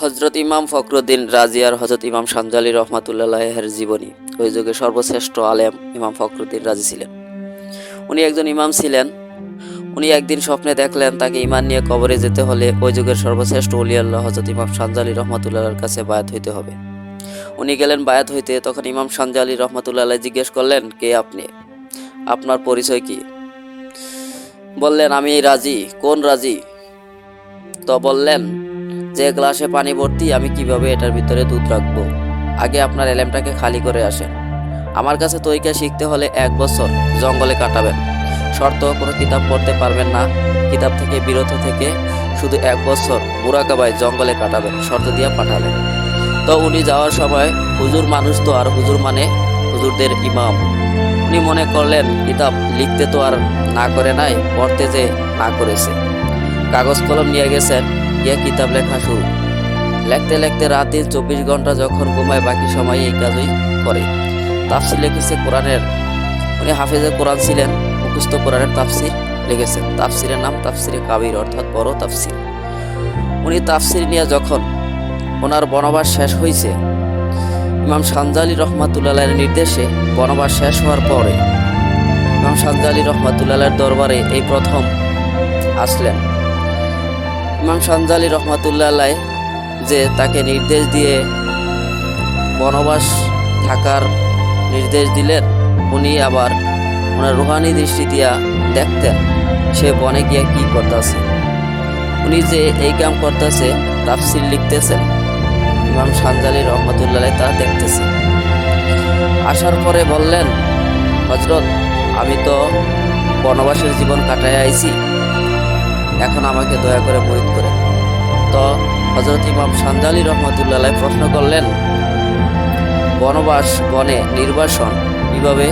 হজরত ইমাম ফখরুদ্দিন রাজিয়ার হজরত ইমাম সানজালি রহমাতুল্লাহের জীবনী। ওই যুগে সর্বশ্রেষ্ঠ আলেম ইমাম ফখরুদ্দিন রাজি ছিলেন। উনি একজন ইমাম ছিলেন। উনি একদিন স্বপ্নে দেখলেন তাকে ইমান নিয়ে কবরে যেতে হলে ওই যুগের সর্বশ্রেষ্ঠ উলিয়াল্লাহ হজরত ইমাম সানজালি রহমাতুল্লাহর কাছে বায়াত হইতে হবে। উনি গেলেন বায়াত হইতে, তখন ইমাম সানজালি রহমাতুল্লাহ জিজ্ঞেস করলেন, কে আপনি? আপনার পরিচয় কি? বললেন, আমি রাজি। কোন রাজি? তো বললেন যে গ্লাসে পানি ভর্তি, আমি কীভাবে এটার ভিতরে দুধ রাখব? আগে আপনার এলেমটাকে খালি করে আসেন। আমার কাছে তৈকা শিখতে হলে এক বছর জঙ্গলে কাটাবেন। শর্ত, কোনো কিতাব পড়তে পারবেন না। কিতাব থেকে, বিরত থেকে শুধু এক বছর বুড়াকাবায় জঙ্গলে কাটাবেন, শর্ত দিয়ে পাঠালেন। তো উনি যাওয়ার সময়, হুজুর মানুষ তো আর হুজুর মানে হুজুরদের ইমাম। উনি মনে করলেন, কিতাব লিখতে তো আর না করে নাই, পড়তে যে না করেছে। কাগজ কলম নিয়ে গেছেন গিয়ে কিতাব লেখা শুরু। লেখতে লেখতে রাতে চব্বিশ ঘণ্টা যখন ঘুমায়, বাকি সময় এই কাজই করে। তাফসির লিখেছে কোরআনের। উনি হাফেজে কোরআন ছিলেন, মুখস্থ কোরআনের তাফসির লিখেছেন। তাফসিরের নাম তাফসিরে কাবির, অর্থাৎ বড় তাফসির। উনি তাফসির নিয়ে যখন ওনার বনবাস শেষ হয়েছে ইমাম সানজালি রহমাতুল্লাহের নির্দেশে বনবাস শেষ হওয়ার পরে ইমাম সানজালি রহমাতুল্লাহের দরবারে এই প্রথম আসলেন। ইমাম সানজালি রহমাতুল্লাহ যে তাকে নির্দেশ দিয়ে বনবাস থাকার নির্দেশ দিলেন, উনি আবার ওনার রুহানি দৃষ্টি দিয়া দেখতেন সে বনে গিয়া কী করতেছে। উনি যে এই কাম করতেছে তাফসিল লিখতেছেন, ইমাম সানজালি রহমতুল্লাহ তা দেখতেছে। আসার পরে বললেন হজরত আমি তো বনবাসের জীবন কাটায় আইছি এখন আমাকে দয়া করে মরিদ করে। তো হজরত ইমাম সানজালি রহমতুল্লাহ প্রশ্ন করলেন, বনবাস, বনে নির্বাসন কীভাবে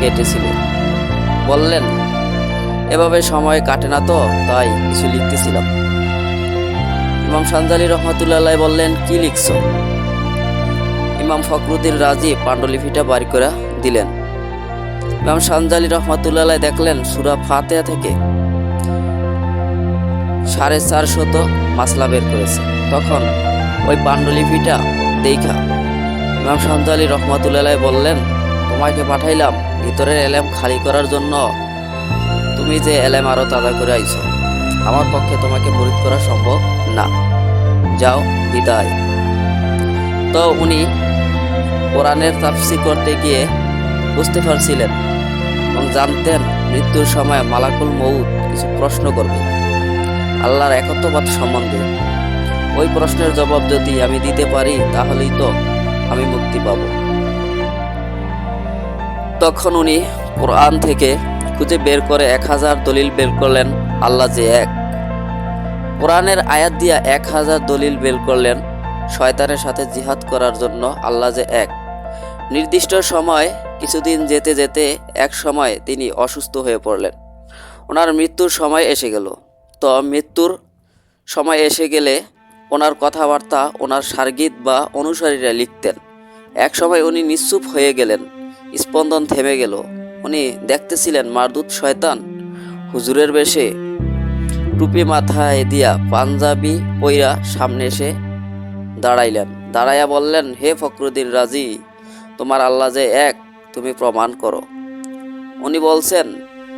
কেটেছিল? বললেন, এভাবে সময় কাটে না তো, তাই কিছু লিখতেছিলাম। ইমাম সানজালি রহমতুল্লাহ বললেন, কি লিখছ? ইমাম ফখরুদ্দিন রাজি পাণ্ডুলিপিটা বাড়ি করে দিলেন। ইমাম সানজালি রহমতুল্লাহ দেখলেন, সুরা ফাতেহা থেকে সাড়ে চারশত মাসলা বের করেছে। তখন ওই পাণ্ডুলিপিটা দেখা। ইমাম সানজালি রহমতুল্লাহ বললেন, তোমাকে পাঠাইলাম, ভিতরের এলেম খালি করার জন্য। তুমি যে এলেম আরও তাজা করে আইছ, আমার পক্ষে তোমাকে মরিদ করা সম্ভব না। যাও, বিদায়। তো উনি কোরআনের তাপসি করতে গিয়ে বুঝতে পারছিলেন এবং জানতেন মৃত্যুর সময় মালাকুল মৌত কিছু প্রশ্ন করবে। আল্লাহর একত্ববাদ সম্বন্ধে। ওই প্রশ্নের জবাব যদি আমি দিতে পারি, তাহলেই তো আমি মুক্তি পাব। তখন উনি কোরআন থেকে খুঁজে বের করে এক হাজার দলিল বের করলেন, আল্লাহ যে এক। কোরআনের আয়াত দিয়া এক হাজার দলিল বের করলেন, শয়তানের সাথে জিহাদ করার জন্য আল্লাহ যে এক। নির্দিষ্ট সময়, কিছুদিন যেতে যেতে এক সময় তিনি অসুস্থ হয়ে পড়লেন। ওনার মৃত্যুর সময় এসে গেল। তো মৃত্যুর সময় এসে গেলে ওনার কথাবার্তা, ওনার সার্গিত বা অনুসারীরা লিখতেন। এক সময় উনি নিশ্চুপ হয়ে গেলেন, স্পন্দন থেমে গেল। উনি দেখতেছিলেন মারদুত শয়তান হুজুরের বেশে টুপি মাথায় দিয়া পাঞ্জাবি পইরা সামনে এসে দাঁড়াইলেন। দাঁড়াইয়া বললেন, হে ফখরুদ্দিন রাজি, তোমার আল্লাহ যে এক, তুমি প্রমাণ করো। উনি বলছেন,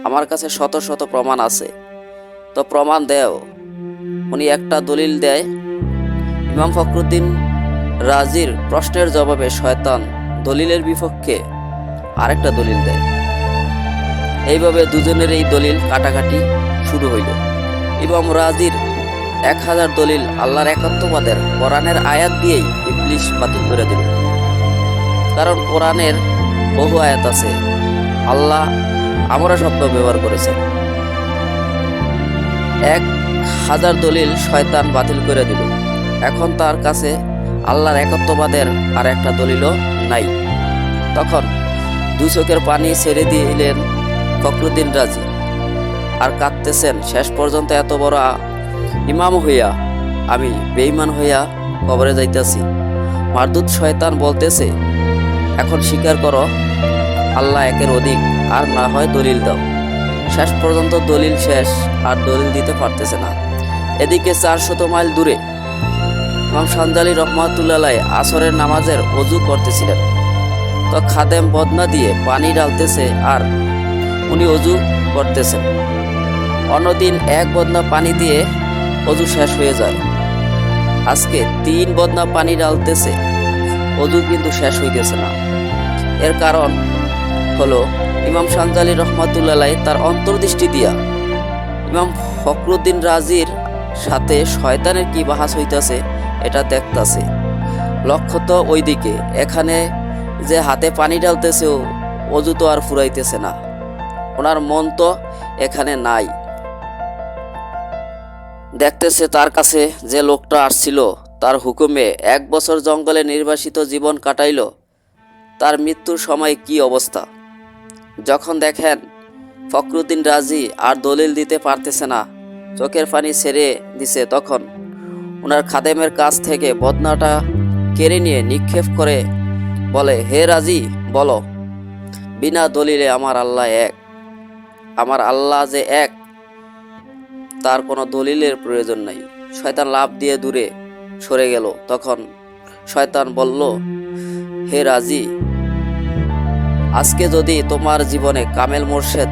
আমার কাছে শত শত প্রমাণ আছে। তো প্রমাণ দেও। উনি একটা দলিল দেয়। ইমাম ফখরুদ্দিন রাজির প্রশ্নের জবাবে শয়তান দলিলের বিপক্ষে আরেকটা দলিল দেয়। এইভাবে দুজনের এই দলিল কাটাকাটি শুরু হইল। ইমাম রাজির এক হাজার দলিল আল্লাহর একত্ববাদের কোরআনের আয়াত দিয়েই ইবলিশ বাতিল করে দিল। কারণ কোরআনের বহু আয়াত আছে। আল্লাহ আমরা শব্দ ব্যবহার করেছেন। এক হাজার দলিল শয়তান বাতিল করে দিল। এখন তার কাছে আল্লাহর একত্ববাদের আর একটা দলিলও নাই। তখন দু চোখের পানি ছেড়ে দিলেন ফখরুদ্দিন রাজি। আর কাঁদতেছেন, শেষ পর্যন্ত এত বড় ইমাম হইয়া, আমি বেঈমান হইয়া কবরে যাইতেছি। মারদুত শয়তান বলতেছে, এখন স্বীকার করো, আল্লাহ একের অধিক, আর না হয় দলিল দাও। শেষ পর্যন্ত দলিল শেষ, আর দলিল দিতে পারতেছে না। এদিকে চারশত মাইল দূরে ইমাম সানজালি রহমাতুল্লাহ আসরের নামাজের অজু করতেছিলেন। তো খাদেম বদনা দিয়ে পানি ডালতেছে আর উনি অজু করতেছেন। অন্যদিন এক বদনা পানি দিয়ে অজু শেষ হয়ে যায়। আজকে তিন বদনা পানি ডালতেছে অজু কিন্তু শেষ হইতেছে না। এর কারণ হলো ইমাম সানজালি রহমাতুল্লাহ তার অন্তর্দৃষ্টি দিয়া। ইমাম ফখরুদ্দিন রাজির সাথে শয়তানের কি বাহাস হইতাছে, এটা দেখতাছে। লক্ষ্য তো ওইদিকে, এখানে যে হাতে পানি ঢালতেছে অজু তো আর ফুরাইতেছে না। ওনার মন তো এখানে নাই। দেখতেছে তার কাছে যে লোকটা আসছিল, তার হুকুমে এক বছর জঙ্গলে নির্বাসিত জীবন কাটাইল। তার মৃত্যুর সময় কি অবস্থা? যখন দেখেন ফখরুদ্দিন রাজি আর দলিল দিতে পারতেছে না, চোখের পানি ছেড়ে দিছে তখন। ওনার খাদেমের কাছ থেকে বদনাটা কেড়ে নিয়ে নিক্ষেপ করে বলে, হে রাজি, বলো, বিনা দলিলে আমার আল্লাহ এক। আমার আল্লাহ যে এক, তার কোনো দলিলের প্রয়োজন নাই। শয়তান লাভ দিয়ে দূরে সরে গেল। তখন শয়তান বলল, হে রাজি আজকে যদি তোমার জীবনে কামেল মোর্শেদ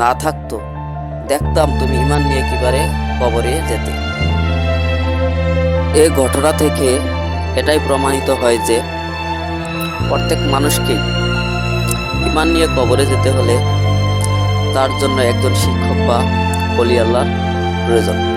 না থাকতো, দেখতাম তুমি ইমান নিয়ে কিবারে কবরে যেতে। এ ঘটনা থেকে এটাই প্রমাণিত হয় যে প্রত্যেক মানুষকে ইমান নিয়ে কবরে যেতে হলে তার জন্য একজন শিক্ষক বা অলি আল্লাহর প্রয়োজন।